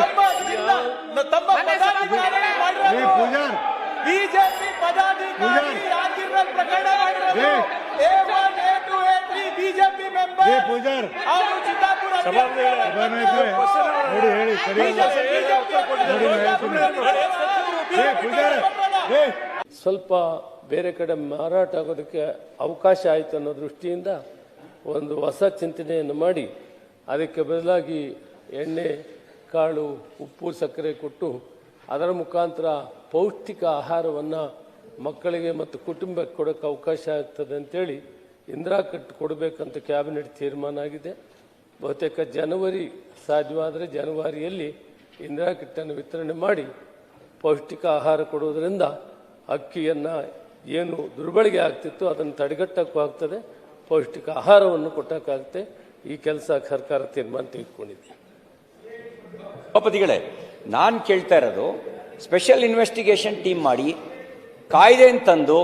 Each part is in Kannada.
ತಮ್ಮ ಇದರಿಂದ ತಮ್ಮ ಮೊನ್ನೆ ಪದಾಧಿಕಾರಿ ಏ ಮಾಡಿರೋದು ಪೂಜಾರ್. ಬಿಜೆಪಿ ಪದಾಧಿಕಾರಿ ಪೂಜಾರಿ. ಯಾಕಿರ್ನಲ್ಲಿ ಪ್ರಕರಣ ಮಾಡಿರೋದು. ಏ. A one A two A three BJP ಏ ಮೆಂಬರ್ ಪೂಜಾರ್ ಅವರು. ಚಿತ್ತಾಪುರ ಸಭಾನಾಯಕರೇ ನೋಡಿ ಹೇಳಿ ಸರಿ. ಏ ಪೂಜಾರ್. ಸ್ವಲ್ಪ ಬೇರೆ ಕಡೆ ಮಾರಾಟ ಆಗೋದಕ್ಕೆ ಅವಕಾಶ ಆಯಿತು ಅನ್ನೋ ದೃಷ್ಟಿಯಿಂದ ಒಂದು ಹೊಸ ಚಿಂತನೆಯನ್ನು ಮಾಡಿ ಅದಕ್ಕೆ ಬದಲಾಗಿ ಎಣ್ಣೆ ಕಾಳು ಉಪ್ಪು ಸಕ್ಕರೆ ಕೊಟ್ಟು ಅದರ ಮುಖಾಂತರ ಪೌಷ್ಟಿಕ ಆಹಾರವನ್ನು ಮಕ್ಕಳಿಗೆ ಮತ್ತು ಕುಟುಂಬಕ್ಕೆ ಕೊಡೋಕ್ಕೆ ಅವಕಾಶ ಆಗ್ತದೆ ಅಂತೇಳಿ ಇಂದಿರಾ ಕಟ್ ಕೊಡಬೇಕಂತ ಕ್ಯಾಬಿನೆಟ್ ತೀರ್ಮಾನ ಆಗಿದೆ. ಬಹುತೇಕ ಜನವರಿ ಸಾಧ್ಯವಾದರೆ ಜನವರಿಯಲ್ಲಿ ಇಂದಿರಾ ಕಿಟ್ಟನ್ನು ವಿತರಣೆ ಮಾಡಿ ಪೌಷ್ಟಿಕ ಆಹಾರ ಕೊಡುವುದರಿಂದ ಅಕ್ಕಿಯನ್ನು ಏನು ದುರ್ಬಳಕೆ ಆಗ್ತಿತ್ತು ಅದನ್ನು ತಡೆಗಟ್ಟಕ್ಕೂ ಆಗ್ತದೆ. ಪೌಷ್ಟಿಕ ಆಹಾರವನ್ನು ಕೊಟ್ಟಕ್ಕಾಗುತ್ತೆ. ಈ ಕೆಲಸ ಸರ್ಕಾರ ತೀರ್ಮಾನ ತೆಗೆದುಕೊಂಡಿದೆ. ಸಭಾಪತಿಗಳೇ, ನಾನು ಕೇಳ್ತಾ ಇರೋದು ಸ್ಪೆಷಲ್ ಇನ್ವೆಸ್ಟಿಗೇಷನ್ ಟೀಮ್ ಮಾಡಿ ಕಾಯ್ದೆ ತಂದು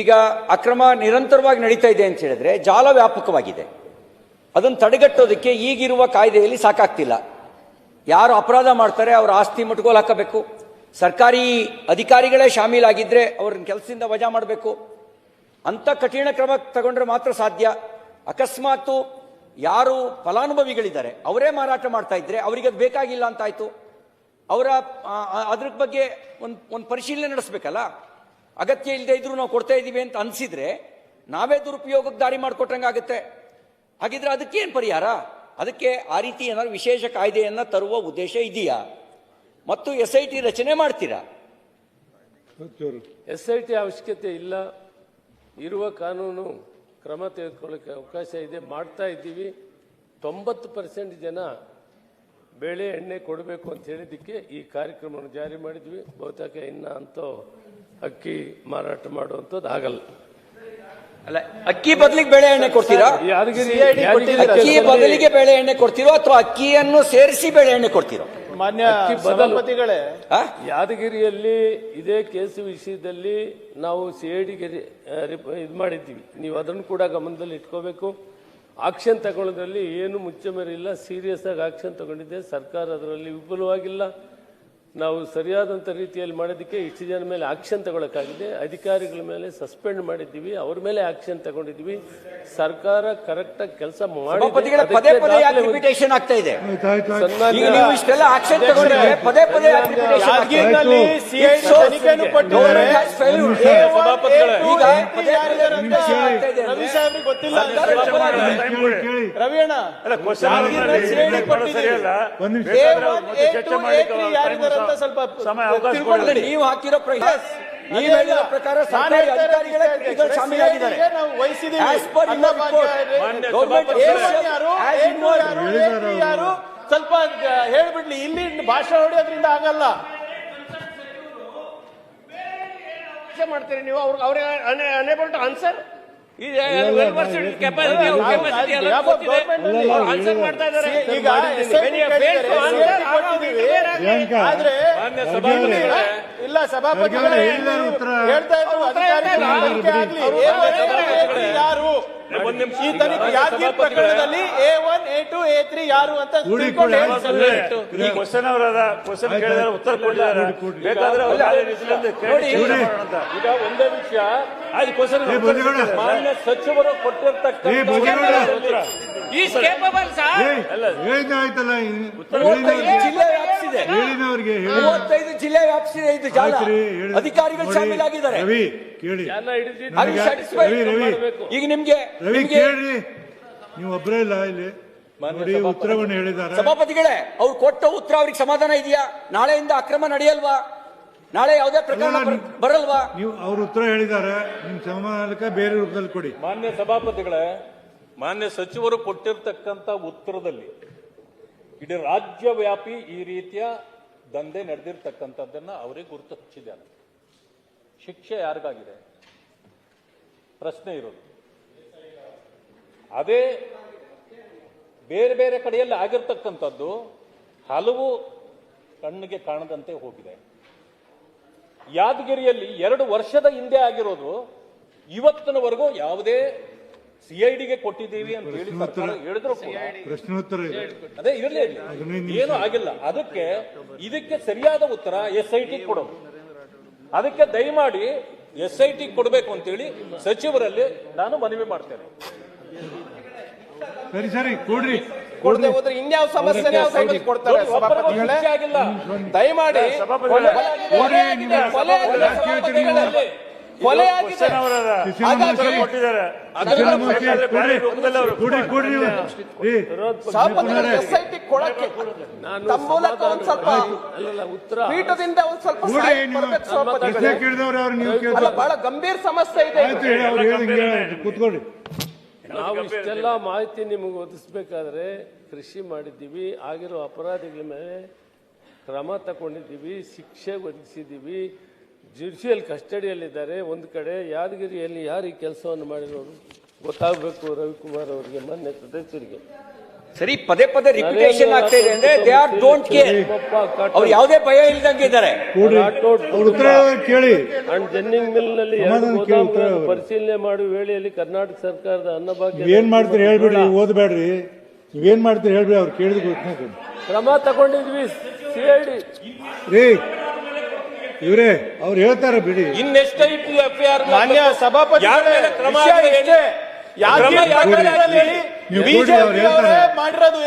ಈಗ ಅಕ್ರಮ ನಿರಂತರವಾಗಿ ನಡೀತಾ ಇದೆ ಅಂತ ಹೇಳಿದ್ರೆ ಜಾಲ ವ್ಯಾಪಕವಾಗಿದೆ. ಅದನ್ನು ತಡೆಗಟ್ಟೋದಕ್ಕೆ ಈಗಿರುವ ಕಾಯ್ದೆಯಲ್ಲಿ ಸಾಕಾಗ್ತಿಲ್ಲ. ಯಾರು ಅಪರಾಧ ಮಾಡ್ತಾರೆ ಅವರ ಆಸ್ತಿ ಮುಟ್ಗೋಲು ಹಾಕಬೇಕು. ಸರ್ಕಾರಿ ಅಧಿಕಾರಿಗಳೇ ಶಾಮೀಲಾಗಿದ್ದರೆ ಅವ್ರನ್ನ ಕೆಲಸದಿಂದ ವಜಾ ಮಾಡಬೇಕು. ಅಂಥ ಕಠಿಣ ಕ್ರಮ ತಗೊಂಡ್ರೆ ಮಾತ್ರ ಸಾಧ್ಯ. ಅಕಸ್ಮಾತು ಯಾರು ಫಲಾನುಭವಿಗಳಿದ್ದಾರೆ, ಅವರೇ ಮಾರಾಟ ಮಾಡ್ತಾ ಇದ್ರೆ ಅವರಿಗೆ ಅದು ಬೇಕಾಗಿಲ್ಲ ಅಂತಾಯ್ತು ಅವರ ಅದ್ರ ಬಗ್ಗೆ ಒಂದು ಒಂದು ಪರಿಶೀಲನೆ ನಡೆಸಬೇಕಲ್ಲ? ಅಗತ್ಯ ಇಲ್ಲದೆ ಇದ್ರೂ ನಾವು ಕೊಡ್ತಾ ಇದ್ದೀವಿ ಅಂತ ಅನಿಸಿದ್ರೆ ನಾವೇ ದುರುಪಯೋಗಕ್ಕೆ ದಾರಿ ಮಾಡಿಕೊಟ್ಟಂಗಾಗುತ್ತೆ ಹಾಗಿದ್ರೆ ಅದಕ್ಕೇನು ಪರಿಹಾರ? ಅದಕ್ಕೆ ಆ ರೀತಿ ಏನಾದ್ರು ವಿಶೇಷ ಕಾಯ್ದೆಯನ್ನು ತರುವ ಉದ್ದೇಶ ಇದೆಯಾ? ಮತ್ತು ಎಸ್ ಐ ಟಿ ರಚನೆ ಮಾಡ್ತೀರಾ? ಎಸ್ ಐ ಟಿ ಅವಶ್ಯಕತೆ ಇಲ್ಲ. ಇರುವ ಕಾನೂನು ಕ್ರಮ ತೆಗೆದುಕೊಳ್ಳೋಕ್ಕೆ ಅವಕಾಶ ಇದೆ. ಮಾಡ್ತಾ ಇದ್ದೀವಿ. ತೊಂಬತ್ತು ಪರ್ಸೆಂಟ್ ಜನ ಬೇಳೆ ಎಣ್ಣೆ ಕೊಡಬೇಕು ಅಂತ ಹೇಳಿದ್ದಕ್ಕೆ ಈ ಕಾರ್ಯಕ್ರಮವನ್ನು ಜಾರಿ ಮಾಡಿದ್ವಿ. ಬಹುತೇಕ ಇನ್ನ ಅಂತ ಅಕ್ಕಿ ಮಾರಾಟ ಮಾಡುವಂಥದ್ದು ಆಗಲ್ಲ. ಅಲ್ಲ ಅಕ್ಕಿ ಬದಲಿಗೆ ಬೇಳೆ ಎಣ್ಣೆ ಕೊಡ್ತೀರಾ? ಯಾದಗಿರಿ ಅಕ್ಕಿ ಬದಲಿಗೆ ಬೇಳೆ ಎಣ್ಣೆ ಕೊಡ್ತೀರೋ ಅಥವಾ ಅಕ್ಕಿಯನ್ನು ಸೇರಿಸಿ ಬೇಳೆ ಎಣ್ಣೆ ಕೊಡ್ತೀರೋ? ಮಾನ್ಯ ಬದಲಪತಿಗಳೇ ಸಭಾಪತಿಗಳೇ? ಯಾದಗಿರಿಯಲ್ಲಿ ಇದೇ ಕೇಸು ವಿಷಯದಲ್ಲಿ ನಾವು ಸಿ ಐ ಡಿಗೆ ಇದು ಮಾಡಿದ್ದೀವಿ. ನೀವು ಅದನ್ನು ಕೂಡ ಗಮನದಲ್ಲಿ ಇಟ್ಕೋಬೇಕು. ಆಕ್ಷನ್ ತಗೊಳ್ಳೋದ್ರಲ್ಲಿ ಏನು ಮುಚ್ಚಮರಿಲ್ಲ ಸೀರಿಯಸ್ ಆಗಿ ಆಕ್ಷನ್ ತಗೊಂಡಿದ್ದೆ. ಸರ್ಕಾರ ಅದರಲ್ಲಿ ವಿಫಲವಾಗಿಲ್ಲ ನಾವು ಸರಿಯಾದಂಥ ರೀತಿಯಲ್ಲಿ ಮಾಡೋದಕ್ಕೆ ಇಷ್ಟು ಜನ ಮೇಲೆ ಆಕ್ಷನ್ ತಗೊಳಕ್ಕಾಗಿದೆ. ಅಧಿಕಾರಿಗಳ ಮೇಲೆ ಸಸ್ಪೆಂಡ್ ಮಾಡಿದ್ದೀವಿ ಅವ್ರ ಮೇಲೆ ಆಕ್ಷನ್ ತಗೊಂಡಿದ್ದೀವಿ. ಸರ್ಕಾರ ಕರೆಕ್ಟಾಗಿ ಕೆಲಸ ಸಭಾಪತಿಗಳ ಪದೇ ಪದೇ ಯಾಕೆ ರಿಪಿಟೇಷನ್ ಆಗ್ತಾ ಇದೆ ಆಯ್ತು ಆಯ್ತು ಆಯ್ತು ಈಗ ನೀವು ಇಷ್ಟೆಲ್ಲ ಆಕ್ಷನ್ ತಗೊಂಡಿದ್ರೆ ಪದೇ ಪದೇ ಯಾಕೆ ರಿಪಿಟೇಷನ್ ಯಾದಗಿರಿನಲ್ಲಿ ಆಯ್ತು. ಸಿಐ ತನಿಖೆಯನ್ನು ಕೊಟ್ಟಿದ್ದಾರೆ ನಿಮಿಷ ರವಿ ಸಾಹೇಬ್ರಿಗೆ ಗೊತ್ತಿಲ್ಲ ಕೇಳಿ ಕೇಳಿ ರವಿ ಅಣ್ಣ ಯಾದಗಿರಿನಲ್ಲಿ CID ಕೊಟ್ಟಿದ್ದೀವಿ. ಒಂದ್ ನಿಮಿಷ A1, A2, A3 ಯಾರಿದ್ದಾರೆ ಅಂತ ಸ್ವಲ್ಪ ತಿಳ್ಕೊಳ್ಳಿ. ನೀವು ಹಾಕಿರೋ ಪ್ರಕಾರ ನೀವು ಹೇಳಿರೋ ಪ್ರಕಾರ ಸರ್ಕಾರಿ ಅಧಿಕಾರಿಗಳೇ. ಶಾಮೀಲಾಗಿದ್ದಾರೆ ನಾವು ವಹಿಸಿದ್ದೀವಿ. As per your Annabhagya report, ಇದೆ. government A1 officials ಯಾರು as A2 involved. ಯಾರು A3 ಯಾರು ಸ್ವಲ್ಪ ಆ, ಹೇಳ್ಬಿಡ್ಲಿ ಇಲ್ಲಿ ಭಾಷಣ ಹೊಡೆಯೋದ್ರಿಂದ ಆಗಲ್ಲ ಮಾಡ್ತೀರಿ ನೀವು ಅವ್ರಿಗೆ ಅವ್ರಿಗೆ ಅನೇಬಲ್ ಟು ಆನ್ಸರ್ ಆನ್ಸರ್ ಮಾಡ್ತಾ ಇದ್ದಾರೆ ಈಗ SIT ಕೇಳಿದ್ದಾರೆ, CIT ಕೊಟ್ಟಿದ್ದೀವಿ. ಆದ್ರೆ ಇಲ್ಲ ಸಭಾಪತಿಗಳೇ. ಹೇಳ್ತಾ ಇದ್ರು ಅಧಿಕಾರಿಗಳು ತನಿಖೆ ಆಗ್ಲಿ. A1, A2, ಯಾರು? ಈ ತನಿಖೆ ಯಾಕೆ ಪ್ರಕರಣದಲ್ಲಿ A one A two A three ಯಾರು ಅಂತ ಕೂಡಿ ತಿಳ್ಕೊಂಡು. ಈ ಕ್ವಶನ್ ಅವರದ ಕ್ವಶನ್ ಕೇಳಿದ್ರೆ ಉತ್ತರ ಕೊಟ್ಟಿದ್ದಾರೆ ಬೇಕಾದ್ರೆ ಅವ್ರು ನೋಡಿ. ಮಾಡೋಣ ಅಂತ. ಈಗ ಒಂದೇ ವಿಷಯ. ಅದು ಕ್ವಶನ್ ಮಾನ್ಯ ಸಚಿವರು ಕೊಟ್ಟಿರ್ತಕ್ಕಂಥ ಈ ಈಸ್ ಕೇಪಬಲ್ ಸರ್ ಮೂವತ್ತೈದು ಜಿಲ್ಲೆ ವ್ಯಾಪಿಸಿದೆ ಹೇಳಿದವ್ರಿಗೆ ಹೇಳಿ ಮೂವತ್ತೈದು ಜಿಲ್ಲೆ ವ್ಯಾಪಿಸಿದೆ ಇದು ಜಾಲ. ಆಯ್ತ್ರಿ. ಅಧಿಕಾರಿಗಳು ನೋಡಿ, ಶಾಮೀಲಾಗಿದ್ದಾರೆ. ರವಿ ಕೇಳಿ. ಜನ ಹಿಡಿದಿದ್ದು Are you ನನಗೆ- satisfied? ರವಿ ರವಿ. ಈಗ ನಿಮ್ಗೆ ರವಿ ನಿಮ್ಗೆ ಕೇಳ್ರಿ. ನೀವು ಒಬ್ಬರೇ ಇಲ್ಲ ಇಲ್ಲಿ. ನೋಡಿ ಉತ್ತರವನ್ನು ಹೇಳಿದ್ದಾರೆ. ಸಭಾಪತಿಗಳೇ ಅವ್ರು ಕೊಟ್ಟ ಉತ್ತರ ಅವ್ರಿಗೆ ಸಮಾಧಾನ ಇದೆಯಾ? ನಾಳೆಯಿಂದ ಅಕ್ರಮ ನಡೆಯಲ್ವಾ? ನಾಳೆ ಯಾವುದೇ ಪ್ರಕರಣ ಅಲ್ಲ, ಬರ್- ಬರಲ್ವಾ? ನೀವು ಅವ್ರ ಉತ್ತರ ಹೇಳಿದ್ದಾರೆ. ನಿಮ್ ಸಮಾಧಾನಕ್ಕೆ ಬೇರೆ ರೂಪದಲ್ಲಿ ಕೊಡಿ. ಮಾನ್ಯ ಸಭಾಪತಿಗಳೇ ಮಾನ್ಯ ಸಚಿವರು ಕೊಟ್ಟಿರ್ತಕ್ಕಂತ ಉತ್ತರದಲ್ಲಿ ಇಡೀ ರಾಜ್ಯವ್ಯಾಪಿ ಈ ರೀತಿಯ ದಂಧೆ ನಡೆದಿರ್ತಕ್ಕಂಥದ್ದನ್ನ ಅವರೇ ಗುರುತು ಹಚ್ಚಿದ್ದಾರೆ. ಶಿಕ್ಷೆ ಯಾರಿಗಾಗಿದೆ? ಪ್ರಶ್ನೆ ಇರೋದು. ಅದೇ ಬೇರೆ ಬೇರೆ ಕಡೆಯಲ್ಲಿ ಆಗಿರ್ತಕ್ಕಂಥದ್ದು ಹಲವು ಕಣ್ಣಿಗೆ ಕಾಣದಂತೆ ಹೋಗಿದೆ. ಯಾದಗಿರಿಯಲ್ಲಿ ಎರಡು ವರ್ಷದ ಹಿಂದೆ ಆಗಿರೋದು ಇವತ್ತಿನವರೆಗೂ ಯಾವುದೇ ಸಿಐಡಿಗೆ ಕೊಟ್ಟಿದ್ದೀವಿ ಅಂತ ಹೇಳಿ ಸರ್ಕಾರ ಹೇಳಿದ್ರು ಕೂಡ. ಪ್ರಶ್ನೋತ್ತರ ಇದೆ. ಅದೇ ಇರಲಿ ಏನು ಆಗಿಲ್ಲ. ಅದಕ್ಕೆ ಇದಕ್ಕೆ ಸರಿಯಾದ ಉತ್ತರ ಎಸ್ ಐ ಟಿ ಕೊಡೋದು ಅದಕ್ಕೆ ದಯಮಾಡಿ ಎಸ್ ಐ ಟಿ ಕೊಡಬೇಕು ಅಂತೇಳಿ ಸಚಿವರಲ್ಲಿ ನಾನು ಮನವಿ ಮಾಡ್ತೇನೆ. ಸರಿ ಸರಿ ಕೊಡ್ರಿ. ಕೊಡದೆ ಹೋದ್ರೆ ಇನ್ಯಾವ ಸಮಸ್ಯೆ ಕೊಡ್ತಾರೆ ಸಭಾಪತಿಗಳೇ. ದಯಮಾಡಿ ಕೊಲೆ ಕೊಡ್ರಿ ಆಗಿದೆ, ನೀವು ಕೊಲೆ ಆಗಿದೆ, ಯಾಕೆ ಹೇಳ್ತೀರಿ ನೀವು? ಸಭಾಪತಿಗಳಲ್ಲಿ. ಕೊಲೆ ಆಗಿದೆ ಕ್ವಶನ್ ಅವರಲ್ಲ ಶಿಶಿಲ ಕೊಟ್ಟಿದ್ದಾರೆ ಶಿಶಿಲ ಮೋಶಿ, ಬೇಕಾದ್ರೆ ಬೇರೆ ಕೊಡ್ರಿ ರೂಪದಲ್ಲಿ ಅವರು ಕೊಡ್ರಿ ಕೊಡ್ರಿ ನೀವು. ಏ, ಸಭಾಪತಿಗಳು ಎಸ್ ಐ ಟಿ ಕೊಡಕ್ಕೆ ನಾನು ತಮ್ಮ ಮೂಲಕ ಒಂದ್ ಸ್ವಲ್ಪ ಪೀಠದಿಂದ ಒಂದ್ ಸ್ವಲ್ಪ ಸಹಾಯ ಸಭಾಪತಿಗಳೇ. ಅಲ್ಲ ಬಹಳ ಗಂಭೀರ ಸಮಸ್ಯೆ ಇದೆ ಕೂತ್ಕೊಳ್ಳಿ ನಾವು ಇಷ್ಟೆಲ್ಲ ಮಾಹಿತಿ ನಿಮಗೆ ಒದಗಿಸ್ಬೇಕಾದ್ರೆ ಕೃಷಿ ಮಾಡಿದ್ದೀವಿ ಆಗಿರೋ ಅಪರಾಧಿಗಳ ಮೇಲೆ ಕ್ರಮ ತಗೊಂಡಿದ್ದೀವಿ ಶಿಕ್ಷೆ ಒದಗಿಸಿದ್ದೀವಿ ಜುಡಿಷಿಯಲ್ ಕಸ್ಟಡಿಯಲ್ಲಿದ್ದಾರೆ. ಒಂದು ಕಡೆ ಯಾದಗಿರಿಯಲ್ಲಿ ಯಾರು ಈ ಕೆಲಸವನ್ನು ಮಾಡಿರೋರು? ಗೊತ್ತಾಗಬೇಕು ರವಿಕುಮಾರ್ ಅವರಿಗೆ ಮೊನ್ನೆ ಸದಸ್ಯರಿಗೆ. ಸರಿ ಪದೇ ಪದೇ ರಿಪಿಟೇಷನ್ ಆಗ್ತಾ ಇದೆ ಅಂದ್ರೆ ದೇ ಆರ್ ಡೋಂಟ್ ಕೇರ್ ಅವ್ರು ಯಾವುದೇ ಭಯ ಇಲ್ದಂಗೆ ಇದ್ದಾರೆ. ಉತ್ತರ ಕೇಳಿ. ಅಂಡ್ ಜೆನ್ನಿಂಗ್ ಮಿಲ್ನಲ್ಲಿ. ಪರಿಶೀಲನೆ ಮಾಡುವ ವೇಳೆಯಲ್ಲಿ ಕರ್ನಾಟಕ ಸರ್ಕಾರದ ಅನ್ನಭಾಗ್ಯ ಏನ್ ಮಾಡ್ತೀರಿ ಹೇಳ್ಬಿಡ್ರಿ ಓದಬೇಡ್ರಿ. ನೀವೇನ್ ಮಾಡ್ತೀರಿ ಹೇಳ್ಬಿಡಿ ಅವ್ರು ಕೇಳಿದ ಕ್ರಮ ತಗೊಂಡಿದ್ವಿ ಸಿಐಡಿ ರೀ ಇವ್ರೇ ಅವ್ರು ಹೇಳ್ತಾರೆ ಬಿಡಿ. ಇನ್ನೆಷ್ಟು ಎಫ್ ಆರ್ ಮಾನ್ಯ ಸಭಾಪತಿ ಕ್ರಮ. ಮಾಡಿರೋದು